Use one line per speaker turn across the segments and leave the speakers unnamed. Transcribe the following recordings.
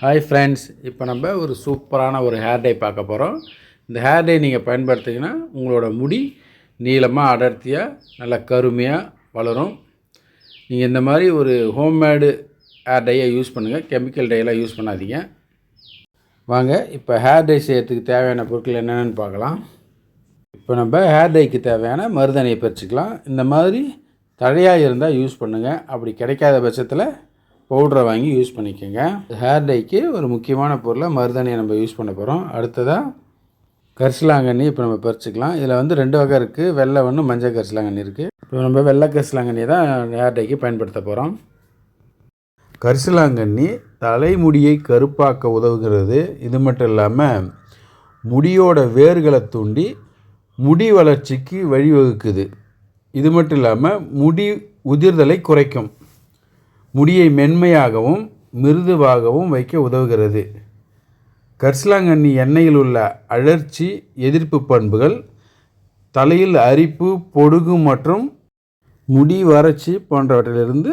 Hi friends இப்போ நம்ம ஒரு சூப்பரான ஒரு ஹேர் டை பார்க்க போகிறோம் இந்த ஹேர் டை நீங்கள் பயன்படுத்திங்கன்னா உங்களோட முடி நீளமாக அடர்த்தியாக நல்லா கருமையாக வளரும். நீங்கள் இந்த மாதிரி ஒரு ஹோம்மேடு ஹேர் டையை யூஸ் பண்ணுங்கள் கெமிக்கல் டையெல்லாம் யூஸ் பண்ணாதீங்க. வாங்க இப்போ ஹேர் டை செய்யறதுக்கு தேவையான பொருட்கள் என்னென்னு பார்க்கலாம். இப்போ நம்ம ஹேர் டைக்கு தேவையான மருதனையை பறிச்சுக்கலாம் இந்த மாதிரி தழையாக இருந்தால் யூஸ் பண்ணுங்கள் அப்படி கிடைக்காத பட்சத்தில் பவுடரை வாங்கி யூஸ் பண்ணிக்கோங்க. ஹேர் டைக்கு ஒரு முக்கியமான பொருளை மருதாணியை நம்ம யூஸ் பண்ண போகிறோம் அடுத்ததாக கரிசலாங்கண்ணி இப்போ நம்ம பறிச்சுக்கலாம். இதில் வந்து ரெண்டு வகை இருக்குது வெள்ளை ஒன்று மஞ்சள் கரிசலாங்கண்ணி இருக்குது இப்போ நம்ம வெள்ளை கரிசலாங்கண்ணி தான் ஹேர் டைக்கு பயன்படுத்த போகிறோம் கரிசலாங்கண்ணி தலைமுடியை கருப்பாக்க உதவுகிறது. இது மட்டும் இல்லாமல் முடியோட வேர்களை தூண்டி முடி வளர்ச்சிக்கு வழிவகுக்குது. இது மட்டும் இல்லாமல் முடி உதிர்தலை குறைக்கும். முடியை மென்மையாகவும் மிருதுவாகவும் வைக்க உதவுகிறது. கரிசலாங்கண்ணி எண்ணெயில் உள்ள அழற்சி எதிர்ப்பு பண்புகள் தலையில் அரிப்பு பொடுகு மற்றும் முடி வறட்சி போன்றவற்றிலிருந்து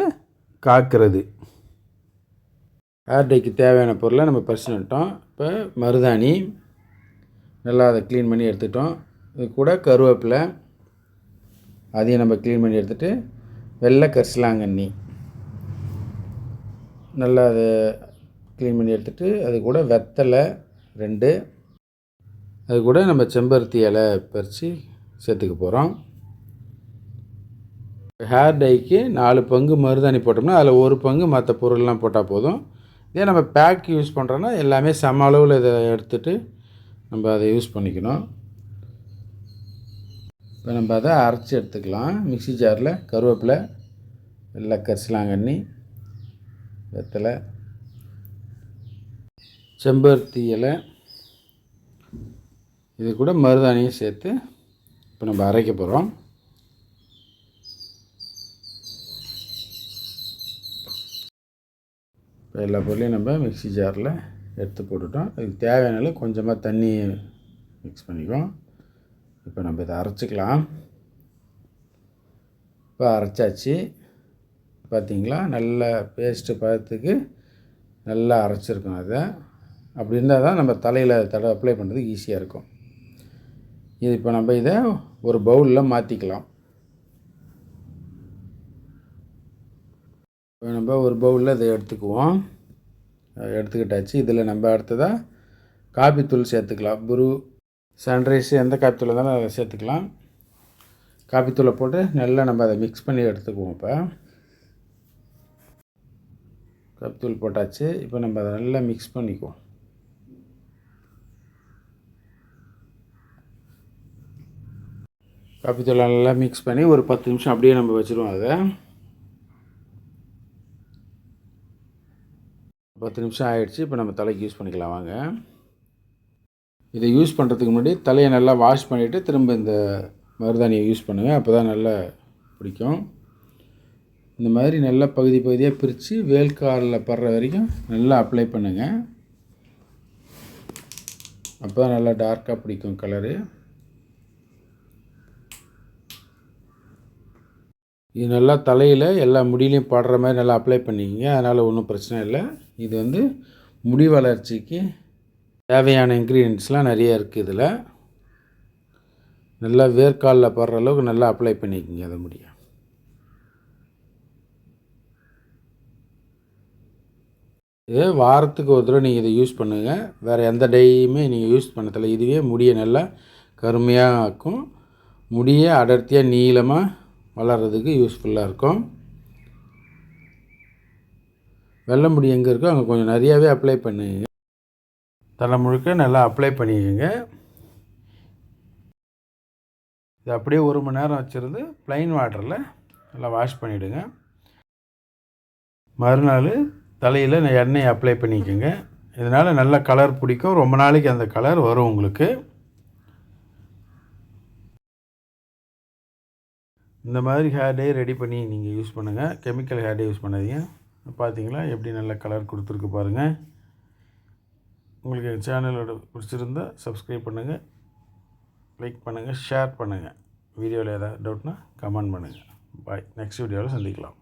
காக்கிறது. ஹேர்டேக்கு தேவையான பொருளை நம்ம பறிச்சுட்டோம் இப்போ மருதாணி நல்லா அதை க்ளீன் பண்ணி எடுத்துட்டோம். இது கூட கருவேப்பிலை அதையும் நம்ம க்ளீன் பண்ணி எடுத்துகிட்டு வெள்ளை கரிசலாங்கண்ணி. நல்லா அதை க்ளீன் பண்ணி எடுத்துகிட்டு அது கூட வெத்தலை ரெண்டு. அது கூட நம்ம செம்பருத்தி இலை பறித்து சேர்த்துக்க போகிறோம் ஹேர் டைக்கு நாலு பங்கு மருதாணி போட்டோம்னா அதில் ஒரு பங்கு மற்ற பொருள்லாம் போட்டால் போதும். இதே நம்ம பேக் யூஸ் பண்ணுறோன்னா எல்லாமே சம அளவில் இதை எடுத்துகிட்டு நம்ம அதை யூஸ் பண்ணிக்கணும். இப்போ நம்ம அதை அரைச்சி எடுத்துக்கலாம். மிக்ஸி ஜாரில் கருவேப்பிலை வெள்ளை கரிசலாங்கண்ணி வெத்தலை செம்பருத்தி இலை இது கூட மருதாணியும் சேர்த்து இப்போ நம்ம அரைக்க போகிறோம் இப்போ எல்லா பொருளையும் நம்ம மிக்சி ஜாரில் எடுத்து போட்டுட்டோம். இதுக்கு தேவையான அளவு கொஞ்சமாக தண்ணி மிக்ஸ் பண்ணிக்குவோம். இப்போ நம்ம இதை அரைச்சிக்கலாம். இப்போ அரைச்சாச்சு. பார்த்தீங்களா? நல்ல பேஸ்ட்டு பதத்துக்கு நல்லா அரைச்சிருக்கணும் அதை. அப்படி இருந்தால் தான் நம்ம தலையில் தடவை அப்ளை பண்ணுறதுக்கு ஈஸியாக இருக்கும். இது இப்போ நம்ம இதை ஒரு பவுலில் மாற்றிக்கலாம் இப்போ நம்ம ஒரு பவுலில் இதை எடுத்துக்குவோம். எடுத்துக்கிட்டாச்சு. இதில் நம்ம அடுத்ததாக காபித்தூள் சேர்த்துக்கலாம். புரு சன்ரைஸ் எந்த காப்பித்தூள் இருந்தாலும் அதை சேர்த்துக்கலாம். காப்பித்தூளை போட்டு நல்லா நம்ம அதை மிக்ஸ் பண்ணி எடுத்துக்குவோம் இப்போ. கப்தூள் போட்டாச்சு. இப்போ நம்ம அதை நல்லா மிக்ஸ் பண்ணிக்குவோம். காப்பித்தூள் நல்லா மிக்ஸ் பண்ணி ஒரு பத்து நிமிஷம் அப்படியே நம்ம வச்சுருவோம் அதை. பத்து நிமிஷம் ஆகிடுச்சு இப்போ நம்ம தலைக்கு யூஸ் பண்ணிக்கலாம் வாங்க. இதை யூஸ் பண்ணுறதுக்கு முன்னாடி தலையை நல்லா வாஷ் பண்ணிவிட்டு திரும்ப இந்த மருதாணியை யூஸ் பண்ணுவேன் அப்போ தான் நல்லா பிடிக்கும். இந்த மாதிரி நல்லா பகுதி பகுதியாக பிரித்து வேல்காலில் படுற வரைக்கும் நல்லா அப்ளை பண்ணுங்கள் அப்போ தான் நல்லா டார்க்காக பிடிக்கும் கலரு இது நல்லா தலையில் எல்லா முடியிலையும் படுற மாதிரி நல்லா அப்ளை பண்ணிக்கிங்க. அதனால் ஒன்றும் பிரச்சனை இல்லை. இது வந்து முடி வளர்ச்சிக்கு தேவையான இன்க்ரீடியன்ட்ஸ்லாம் நிறைய இருக்குது இதில். நல்லா வேர்க்காலில் படுற அளவுக்கு நல்லா அப்ளை பண்ணிக்கோங்க அதை முடியும் இது வாரத்துக்கு ஒரு தடவை நீங்கள் இதை யூஸ் பண்ணுங்கள் வேறு எந்த டேயுமே நீங்கள் யூஸ் பண்ணதில்லை. இதுவே முடியை நல்லா கருமையாக ஆக்கும். முடியை அடர்த்தியாக நீளமாக வளர்கிறதுக்கு யூஸ்ஃபுல்லாக இருக்கும். வெள்ளை முடி எங்கே இருக்கோ அங்கே கொஞ்சம் நிறையாவே அப்ளை பண்ணுங்க. தலை முழுக்க நல்லா அப்ளை பண்ணிக்கோங்க. இது அப்படியே ஒரு மணி நேரம் வச்சுருந்து ப்ளைன் வாட்டரில் நல்லா வாஷ் பண்ணிவிடுங்க மறுநாள் தலையில் எண்ணெய் அப்ளை பண்ணிக்கோங்க. இதனால் நல்ல கலர் பிடிக்கும். ரொம்ப நாளைக்கு அந்த கலர் வரும் உங்களுக்கு. இந்த மாதிரி ஹேர் டே ரெடி பண்ணி நீங்கள் யூஸ் பண்ணுங்கள் கெமிக்கல் ஹேர் டே யூஸ் பண்ணாதீங்க. பார்த்தீங்களா எப்படி நல்ல கலர் கொடுத்துருக்கு பாருங்கள் உங்களுக்கு எங்கள் சேனலோட பிடிச்சிருந்தா சப்ஸ்கிரைப் பண்ணுங்கள் லைக் பண்ணுங்கள் ஷேர் பண்ணுங்கள் வீடியோவில் ஏதாவது டவுட்னா கமெண்ட் பண்ணுங்கள் பாய் நெக்ஸ்ட் வீடியோவில் சந்திக்கலாம்.